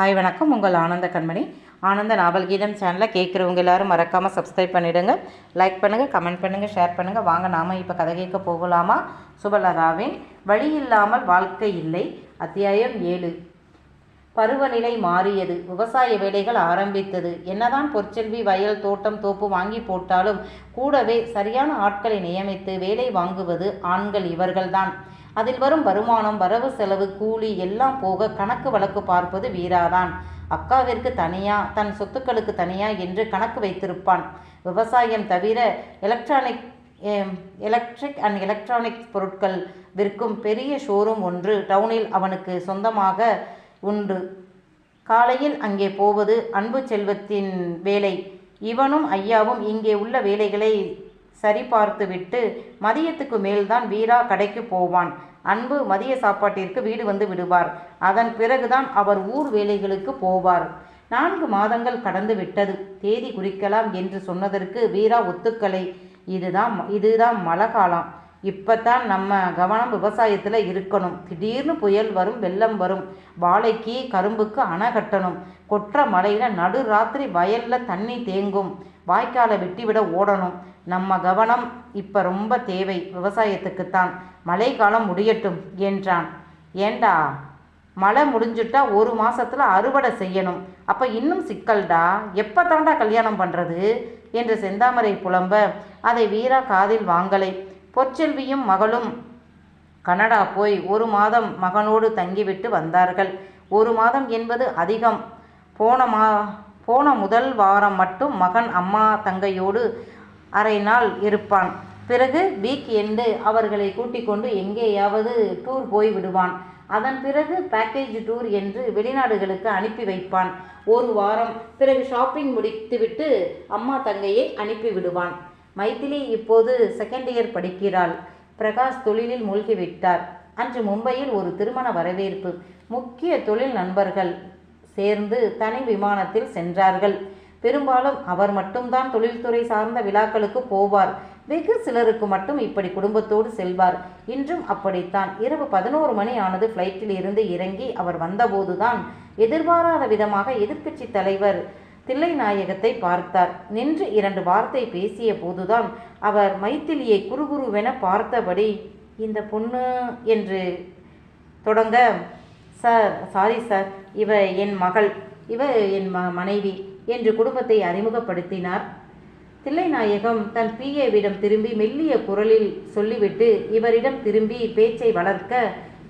Hi வணக்கம். உங்கள் ஆனந்த கண்மணி. ஆனந்த நாவல் கீதம் சேனலை கேட்குறவங்க எல்லாரும் மறக்காமல் சப்ஸ்கிரைப் பண்ணிவிடுங்க லைக் பண்ணுங்கள் கமெண்ட் பண்ணுங்கள் ஷேர் பண்ணுங்கள் வாங்க நாம இப்போ கதை கேட்க போகலாமா? சுபலதாவின் வழி இல்லாமல் வாழ்க்கை இல்லை. அத்தியாயம் ஏழு. பருவநிலை மாறியது. விவசாய வேலைகள் ஆரம்பித்தது. என்னதான் பொற்செல்வி வயல் தோட்டம் தோப்பு வாங்கி போட்டாலும் கூடவே சரியான ஆட்களை நியமித்து வேலை வாங்குவது ஆண்கள் இவர்கள்தான். அதில் வரும் வருமானம் வரவு செலவு கூலி எல்லாம் போக கணக்கு வழக்கு பார்ப்பது வீராதான். அக்காவிற்கு தனியா தன் சொத்துக்களுக்கு தனியா என்று கணக்கு வைத்திருப்பான். விவசாயம் தவிர எலக்ட்ரானிக் எலக்ட்ரிக் அண்ட் எலக்ட்ரானிக் பொருட்கள் விற்கும் பெரிய ஷோரூம் ஒன்று டவுனில் அவனுக்கு சொந்தமாக உண்டு. காலையில் அங்கே போவது அன்பு செல்வத்தின் வேலை. இவனும் ஐயாவும் இங்கே உள்ள வேலைகளை சரிபார்த்துவிட்டு மதியத்துக்கு மேல்தான் வீரா கடைக்கு போவான். அன்பு மதிய சாப்பாட்டிற்கு வீடு வந்து விடுவார். அதன் பிறகுதான் அவர் ஊர் வேலைகளுக்கு போவார். நான்கு மாதங்கள் கடந்து விட்டது. தேதி குறிக்கலாம் என்று சொன்னதற்கு வீரா ஒத்துக்கலை. இதுதான் இதுதான் மழை காலம் இப்போத்தான் நம்ம கவனம் விவசாயத்தில் இருக்கணும். திடீர்னு புயல் வரும் வெள்ளம் வரும். வாழைக்கு கரும்புக்கு அணை கட்டணும். கொற்ற மழையில் நடு ராத்திரி வயலில் தண்ணி தேங்கும். வாய்க்காலை விட்டுவிட ஓடணும். நம்ம கவனம் இப்போ ரொம்ப தேவை. விவசாயத்துக்குத்தான். மழை காலம் முடியட்டும் என்றான். ஏண்டா? மழை முடிஞ்சுட்டா ஒரு மாசத்துல அறுவடை செய்யணும். அப்போ இன்னும் சிக்கல்டா? எப்போ தாண்டா கல்யாணம் பண்ணுறது என்று செந்தாமரை புலம்ப அதை வீரா காதில் வாங்கலை. பொற்செல்வியும் மகளும் கனடா போய் ஒரு மாதம் மகனோடு தங்கிவிட்டு வந்தார்கள். ஒரு மாதம் என்பது அதிகம். போன மா போன முதல் வாரம் மட்டும் மகன் அம்மா தங்கையோடு அரை நாள் இருப்பான். பிறகு வீக் எண்டு அவர்களை கூட்டிக் கொண்டு எங்கேயாவது டூர் போய் விடுவான். அதன் பிறகு பேக்கேஜ் டூர் என்று வெளிநாடுகளுக்கு அனுப்பி வைப்பான். ஒரு வாரம் பிறகு ஷாப்பிங் முடித்துவிட்டு அம்மா தங்கையை அனுப்பி விடுவான். மைதிலி இப்போது செகண்ட் இயர் படிக்கிறாள். பிரகாஷ் தொழிலில் மூழ்கிவிட்டார். அன்று மும்பையில் ஒரு திருமண வரவேற்பு. முக்கிய தொழில் நண்பர்கள். சேர்ந்து தனி விமானத்தில் சென்றார்கள். பெரும்பாலும் அவர் மட்டும்தான் தொழில்துறை சார்ந்த விழாக்களுக்கு போவார். வெகு சிலருக்கு மட்டும் இப்படி குடும்பத்தோடு செல்வார். இன்றும் அப்படித்தான். இரவு பதினோரு மணி ஆனது ஃப்ளைட்டில் இருந்து இறங்கி அவர் வந்தபோதுதான் எதிர்பாராத விதமாக எதிர்க்கட்சி தலைவர் தில்லை நாயகத்தை பார்த்தார். நின்று இரண்டு வார்த்தை பேசிய போதுதான் அவர் மைத்திலியை குறுகுருவென பார்த்தபடி இந்த பொண்ணு என்று தொடங்க சார் சாரி சார் இவ என் மகள் இவ என் ம மனைவி என்று குடும்பத்தை அறிமுகப்படுத்தினார். தில்லைநாயகம் தன் பிஏவிடம் திரும்பி மெல்லிய குரலில் சொல்லிவிட்டு இவரிடம் திரும்பி பேச்சை வளர்க்க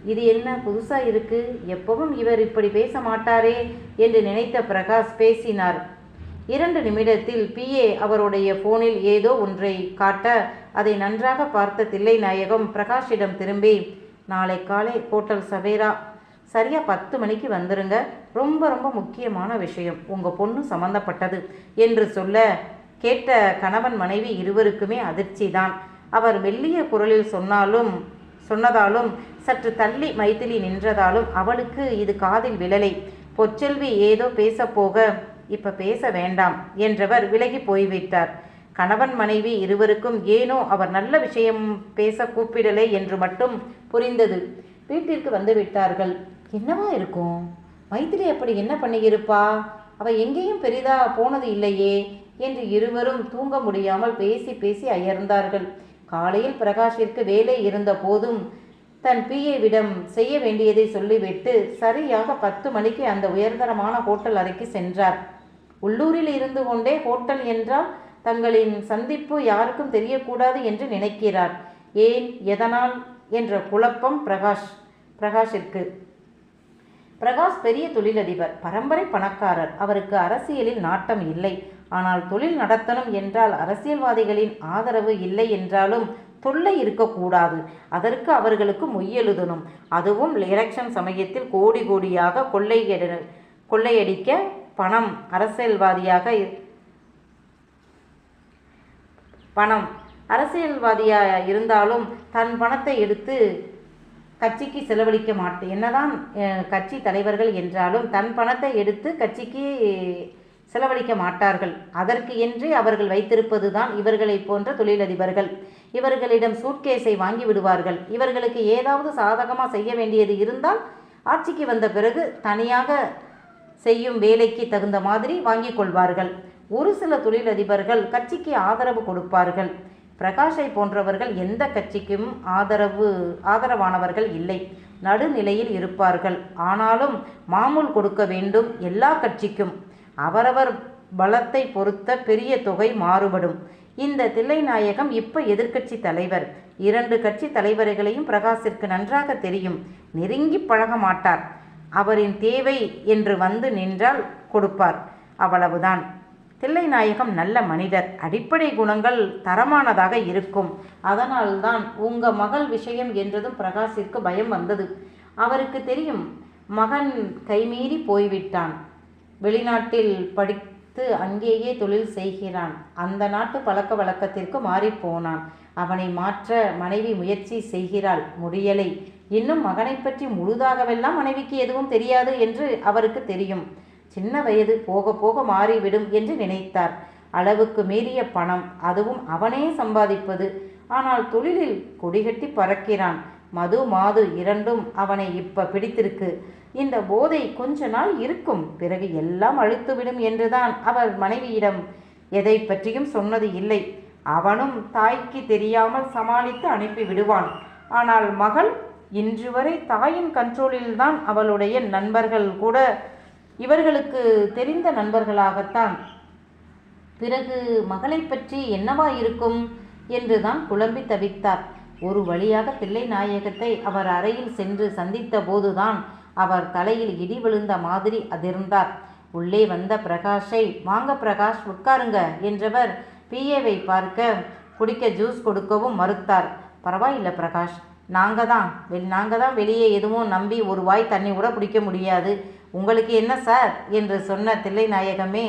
இது என்ன புதுசாக இருக்கு? எப்பவும் இவர் இப்படி பேச மாட்டாரே என்று நினைத்த பிரகாஷ் பேசினார். இரண்டு நிமிடத்தில் பிஏ அவருடைய போனில் ஏதோ ஒன்றை காட்ட அதை நன்றாக பார்த்த தில்லைநாயகம் பிரகாஷிடம் திரும்பி நாளை காலை ஹோட்டல் சவேரா சரியாக பத்து மணிக்கு வந்துருங்க. ரொம்ப ரொம்ப முக்கியமான விஷயம். உங்கள் பொண்ணு சம்மந்தப்பட்டது என்று சொல்ல கேட்ட கணவன் மனைவி இருவருக்குமே அதிர்ச்சி தான் அவர் மெல்லிய குரலில் சொன்னாலும் சொன்னதாலும் சற்று தள்ளி மைத்திலி நின்றதாலும் அவளுக்கு இது காதில் விழலை. பொச்செல்வி ஏதோ பேசப்போக இப்ப பேச வேண்டாம் என்றவர் விலகி போய்விட்டார். கணவன் மனைவி இருவருக்கும் ஏனோ அவர் நல்ல விஷயம் பேச கூப்பிடலை என்று மட்டும் புரிந்தது. வீட்டிற்கு வந்து விட்டார்கள். என்னவா இருக்கும்? மைத்திரி அப்படி என்ன பண்ணியிருப்பா? அவள் எங்கேயும் பெரிதா போனது இல்லையே என்று இருவரும் தூங்க முடியாமல் பேசி பேசி அயர்ந்தார்கள். காலையில் பிரகாஷிற்கு வேலை இருந்த போதும் தன் பிஏவிடம் செய்ய வேண்டியதை சொல்லிவிட்டு சரியாக பத்து மணிக்கு அந்த உயர்தரமான ஹோட்டல் அறைக்கு சென்றார். உள்ளூரில் இருந்து கொண்டே ஹோட்டல் என்றால் தங்களின் சந்திப்பு யாருக்கும் தெரியக்கூடாது என்று நினைக்கிறார். ஏன் எதனால்? என்ற குழப்பம் பிரகாஷ் பிரகாஷிற்கு. பிரகாஷ் பெரிய தொழிலதிபர் பரம்பரை பணக்காரர். அவருக்கு அரசியலில் நாட்டம் இல்லை. ஆனால் தொழில் நடத்தணும் என்றால் அரசியல்வாதிகளின் ஆதரவு இல்லை என்றாலும் தொல்லை இருக்கக்கூடாது. அதற்கு அவர்களுக்கு மொய்யெழுதணும். அதுவும் எலெக்ஷன் சமயத்தில் கோடி கோடியாக கொள்ளையடி கொள்ளையடிக்க பணம் அரசியல்வாதியாக பணம். அரசியல்வாதியாக இருந்தாலும் தன் பணத்தை எடுத்து கட்சிக்கு செலவழிக்க மாட்டேன் என்னதான் கட்சி தலைவர்கள் என்றாலும் தன் பணத்தை எடுத்து கட்சிக்கு செலவழிக்க மாட்டார்கள். அதற்கு என்றே அவர்கள் வைத்திருப்பது தான் இவர்களை போன்ற தொழிலதிபர்கள். இவர்களிடம் சூட்கேஸை வாங்கி விடுவார்கள். இவர்களுக்கு ஏதாவது சாதகமாக செய்ய வேண்டியது இருந்தால் ஆட்சிக்கு வந்த பிறகு தனியாக செய்யும் வேலைக்கு தகுந்த மாதிரி வாங்கிக் கொள்வார்கள். ஒரு சில தொழிலதிபர்கள் கட்சிக்கு ஆதரவு கொடுப்பார்கள். பிரகாஷை போன்றவர்கள் எந்த கட்சிக்கும் ஆதரவு ஆதரவானவர்கள் இல்லை. நடுநிலையில் இருப்பார்கள். ஆனாலும் மாமூல் கொடுக்க வேண்டும் எல்லா கட்சிக்கும். அவரவர் பலத்தை பொறுத்த பெரிய தொகை மாறுபடும். இந்த தில்லைநாயகம் இப்போ எதிர்க்கட்சி தலைவர். இரண்டு கட்சி தலைவர்களையும் பிரகாஷிற்கு நன்றாக தெரியும். நெருங்கி பழக மாட்டார். அவரின் தேவை என்று வந்து நின்றால் கொடுப்பார். அவ்வளவுதான். தில்லைநாயகம் நல்ல மனிதர். அடிப்படை குணங்கள் தரமானதாக இருக்கும். அதனால்தான் உங்க மகள் விஷயம் என்றதும் பிரகாஷிற்கு பயம் வந்தது. அவருக்கு தெரியும் மகன் கைமீறி போய்விட்டான். வெளிநாட்டில் படித்து அங்கேயே தொழில் செய்கிறான். அந்த நாட்டு பழக்க வழக்கத்திற்கு மாறிப்போனான் அவனை மாற்ற மனைவி முயற்சி செய்கிறாள். முடியலை. இன்னும் மகனை பற்றி முழுதாகவெல்லாம் மனைவிக்கு எதுவும் தெரியாது என்று அவருக்கு தெரியும். சின்ன வயது போக போக மாறிவிடும் என்று நினைத்தார். அளவுக்கு மீறிய பணம் அதுவும் அவனே சம்பாதிப்பது. ஆனால் தொழிலில் கொடிகட்டி பறக்கிறான். மது மாது இரண்டும் அவனை இப்ப பிடித்திருக்கு. இந்த போதை கொஞ்ச நாள் இருக்கும். பிறகு எல்லாம் அழுத்துவிடும் என்றுதான் அவர் மனைவியிடம் எதை பற்றியும் சொன்னது இல்லை. அவனும் தாய்க்கு தெரியாமல் சமாளித்து அனுப்பி விடுவான். ஆனால் மகள் இன்று வரை தாயின் கண்ட்ரோலில்தான் அவளுடைய நண்பர்கள் கூட இவர்களுக்கு தெரிந்த நண்பர்களாகத்தான். பிறகு மகளை பற்றி என்னவா இருக்கும் என்றுதான் குழம்பி தவித்தார். ஒரு வழியாக தில்லை நாயகத்தை அவர் அறையில் சென்று சந்தித்த போதுதான் அவர் தலையில் இடி விழுந்த மாதிரி அதிர்ந்தார். உள்ளே வந்த பிரகாஷை வாங்க பிரகாஷ் உட்காருங்க என்றவர் பிஏவை பார்க்க குடிக்க ஜூஸ் கொடுக்கவும் மறுத்தார். பரவாயில்லை பிரகாஷ் நாங்கள் தான் வெளி நாங்கள் தான் வெளியே எதுவும் நம்பி ஒரு வாய் தண்ணி கூட பிடிக்க முடியாது. உங்களுக்கு என்ன சார் என்று சொன்ன தில்லை நாயகமே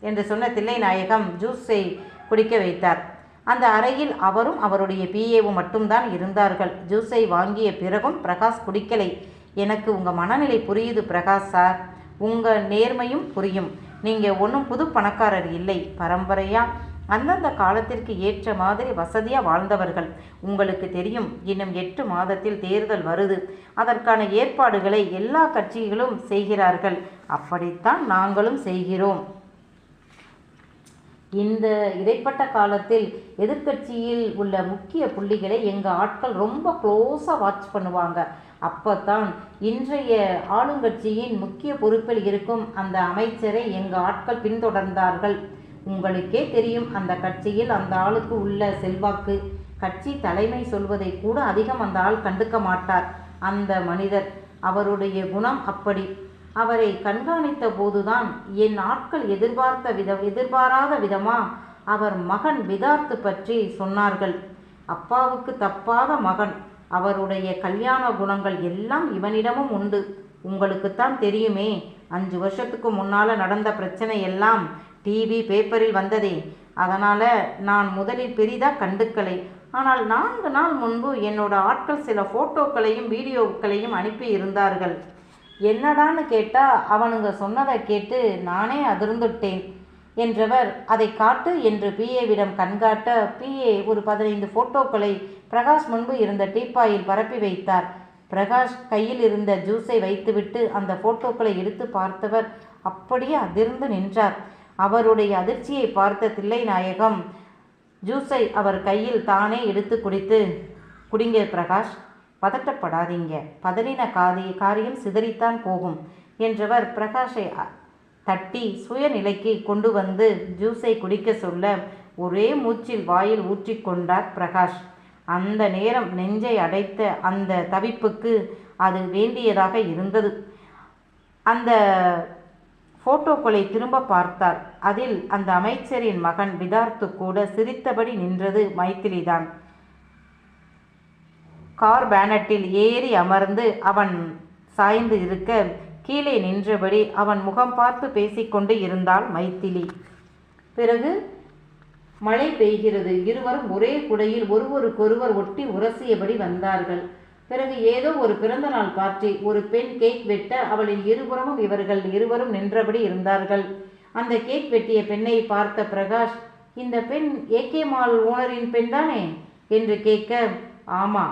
என்று சொன்ன தில்லை நாயகம் ஜூஸை குடிக்க வைத்தார். அந்த அறையில் அவரும் அவருடைய பிஏவும் மட்டும்தான் இருந்தார்கள். ஜூஸை வாங்கிய பிறகும் பிரகாஷ் குடிக்கலை. எனக்கு உங்கள் மனநிலை புரியுது பிரகாஷ் சார். உங்கள் நேர்மையும் புரியும். நீங்கள் ஒன்றும் புது பணக்காரர் இல்லை. பரம்பரையாக அந்தந்த காலத்திற்கு ஏற்ற மாதிரி வசதியாக வாழ்ந்தவர்கள். உங்களுக்கு தெரியும் இன்னும் எட்டு மாதத்தில் தேர்தல் வருது. அதற்கான ஏற்பாடுகளை எல்லா கட்சிகளும் செய்கிறார்கள். அப்படித்தான் நாங்களும் செய்கிறோம். இந்த இடைப்பட்ட காலத்தில் எதிர்க்கட்சியில் உள்ள முக்கிய புள்ளிகளை எங்கள் ஆட்கள் ரொம்ப க்ளோஸாக வாட்ச் பண்ணுவாங்க. அப்போ தான் இன்றைய ஆளுங்கட்சியின் முக்கிய பொறுப்பில் இருக்கும் அந்த அமைச்சரை எங்கள் ஆட்கள் பின்தொடர்ந்தார்கள். உங்களுக்கே தெரியும் அந்த கட்சியில் அந்த ஆளுக்கு உள்ள செல்வாக்கு. கட்சி தலைமை சொல்வதை கூட அதிகம் அந்த ஆள் கண்டுக்க மாட்டார். அந்த மனிதர் அவருடைய குணம் அப்படி. அவரை கண்காணித்த போதுதான் என் ஆட்கள் எதிர்பார்த்த வித எதிர்பாராத விதமா அவர் மகன் விதார்த்து பற்றி சொன்னார்கள். அப்பாவுக்கு தப்பாத மகன். அவருடைய கல்யாண குணங்கள் எல்லாம் இவனிடமும் உண்டு. உங்களுக்குத்தான் தெரியுமே அஞ்சு வருஷத்துக்கு முன்னால் நடந்த பிரச்சனை எல்லாம் டிவி பேப்பரில் வந்ததே. அதனால் நான் முதலில் பெரிதாக கண்டுக்கலை. ஆனால் நான்கு நாள் முன்பு என்னோட ஆட்கள் சில ஃபோட்டோக்களையும் வீடியோக்களையும் அனுப்பி இருந்தார்கள். என்னடான்னு கேட்டால் அவனுங்க சொன்னதை கேட்டு நானே அதிர்ந்துட்டேன் என்றவர் அதை காட்டு என்று பிஏவிடம் கண்காட்ட பிஏ ஒரு பதினைந்து ஃபோட்டோக்களை பிரகாஷ் முன்பு இருந்த டீப்பாயில் பரப்பி வைத்தார். பிரகாஷ் கையில் இருந்த ஜூஸை வைத்துவிட்டு அந்த ஃபோட்டோக்களை எடுத்து பார்த்தவர் அப்படியே அதிர்ந்து நின்றார். அவருடைய அதிர்ச்சியை பார்த்த தில்லை நாயகம் ஜூஸை அவர் கையில் தானே எடுத்து குடித்து குடிங்க பிரகாஷ் பதட்டப்படாதீங்க. பதறின காதி காரியம் சிதறித்தான் போகும் என்றவர் பிரகாஷை தட்டி சுயநிலைக்கு கொண்டு வந்து ஜூஸை குடிக்க சொல்ல ஒரே மூச்சில் வாயில் ஊற்றிக்கொண்டார் பிரகாஷ். அந்த நேரம் நெஞ்சை அடைத்த அந்த தவிப்புக்கு அது வேண்டியதாக இருந்தது. அந்த ஃபோட்டோக்களை திரும்ப பார்த்தார். அதில் அந்த அமைச்சரின் மகன் விதார்த்து கூட சிரித்தபடி நின்றது மைத்திலிதான். கார் பேனட்டில் ஏறி அமர்ந்து அவன் சாய்ந்து இருக்க கீழே நின்றபடி அவன் முகம் பார்த்து பேசிக்கொண்டு இருந்தாள் மைத்திலி. பிறகு மழை பெய்கிறது. இருவரும் ஒரே குடையில் ஒருவருக்கொருவர் ஒட்டி உரசியபடி வந்தார்கள். பிறகு ஏதோ ஒரு பிறந்தநாள் பார்ட்டி ஒரு பெண் கேக் வெட்ட அவளின் இருபுறமும் இவர்கள் இருவரும் நின்றபடி இருந்தார்கள். அந்த கேக் வெட்டிய பெண்ணை பார்த்த பிரகாஷ் இந்த பெண் ஏகே மால் ஓனரின் பெண் தானே? என்று கேட்க ஆமா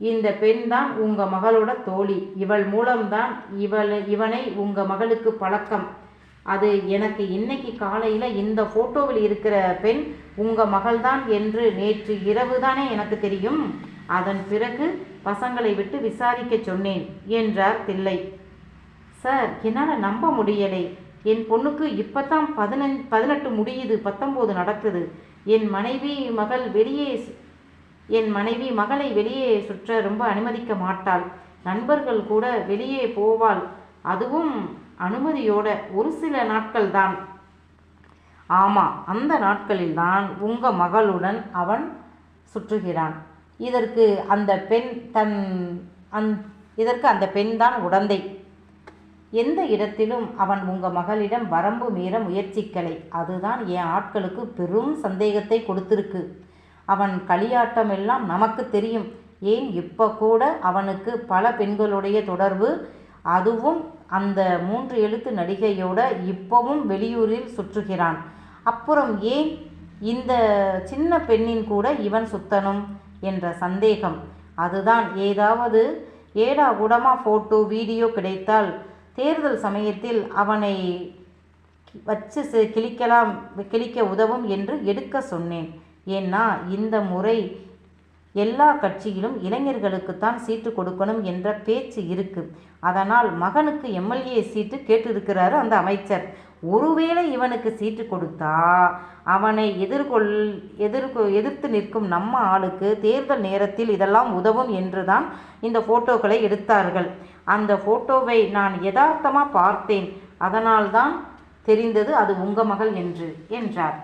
இந்த பெண் தான் உங்கள் மகளோட தோழி. இவள் மூலம்தான் இவள் இவனை உங்கள் மகளுக்கு பழக்கம். அது எனக்கு இன்னைக்கு காலையில் இந்த ஃபோட்டோவில் இருக்கிற பெண் உங்கள் மகள்தான் என்று நேற்று இரவு தானே எனக்கு தெரியும். அதன் பிறகு பசங்களை விட்டு விசாரிக்க சொன்னேன் என்றார் தில்லை. சார் என்னால் நம்ப முடியலை. என் பொண்ணுக்கு இப்போ தான் பதினஞ் பதினெட்டு முடியுது பத்தொம்போது நடக்குது. என் மனைவி மகள் வெளியே என் மனைவி மகளை வெளியே சுற்ற ரொம்ப அனுமதிக்க மாட்டாள். நண்பர்கள் கூட வெளியே போவாள். அதுவும் அனுமதியோட ஒரு சில நாட்கள் தான் ஆமாம் அந்த நாட்களில் தான் உங்கள் மகளுடன் அவன் சுற்றுகிறான். இதற்கு அந்த பெண் தன் அந் இதற்கு அந்த பெண் தான் உடந்தை. எந்த இடத்திலும் அவன் உங்கள் மகளிடம் வரம்பு மீற முயற்சிக்கலை. அதுதான் என் ஆட்களுக்கு பெரும் சந்தேகத்தை கொடுத்திருக்கு. அவன் களியாட்டம் எல்லாம் நமக்கு தெரியும். ஏன் இப்போ கூட அவனுக்கு பல பெண்களுடைய தொடர்பு? அதுவும் அந்த மூன்று எழுத்து நடிகையோட இப்போவும் வெளியூரில் சுற்றுகிறான். அப்புறம் ஏன் இந்த சின்ன பெண்ணின் கூட இவன் சுத்தனும் என்ற சந்தேகம். அதுதான் ஏதாவது ஏடா கூடமா ஃபோட்டோ வீடியோ கிடைத்தால் தேர்தல் சமயத்தில் அவனை வச்சு செ- கிழிக்கலாம் கிழிக்க உதவும் என்று எடுக்க சொன்னேன். ஏன்னா இந்த முறை எல்லா கட்சியிலும் இளைஞர்களுக்குத்தான் சீட்டு கொடுக்கணும் என்ற பேச்சு இருக்கு. அதனால் மகனுக்கு எம்எல்ஏ சீட்டு கேட்டிருக்கிறாரு அந்த அமைச்சர். ஒருவேளை இவனுக்கு சீட்டு கொடுத்தா அவனை எதிர்கொள் எதிர்கொ எதிர்த்து நிற்கும் நம்ம ஆளுக்கு தேர்தல் நேரத்தில் இதெல்லாம் உதவும் என்றுதான் இந்த போட்டோக்களை எடுத்தார்கள். அந்த போட்டோவை நான் யதார்த்தமாக பார்த்தேன். அதனால்தான் தெரிந்தது அது உங்க மகள் என்று என்றார்.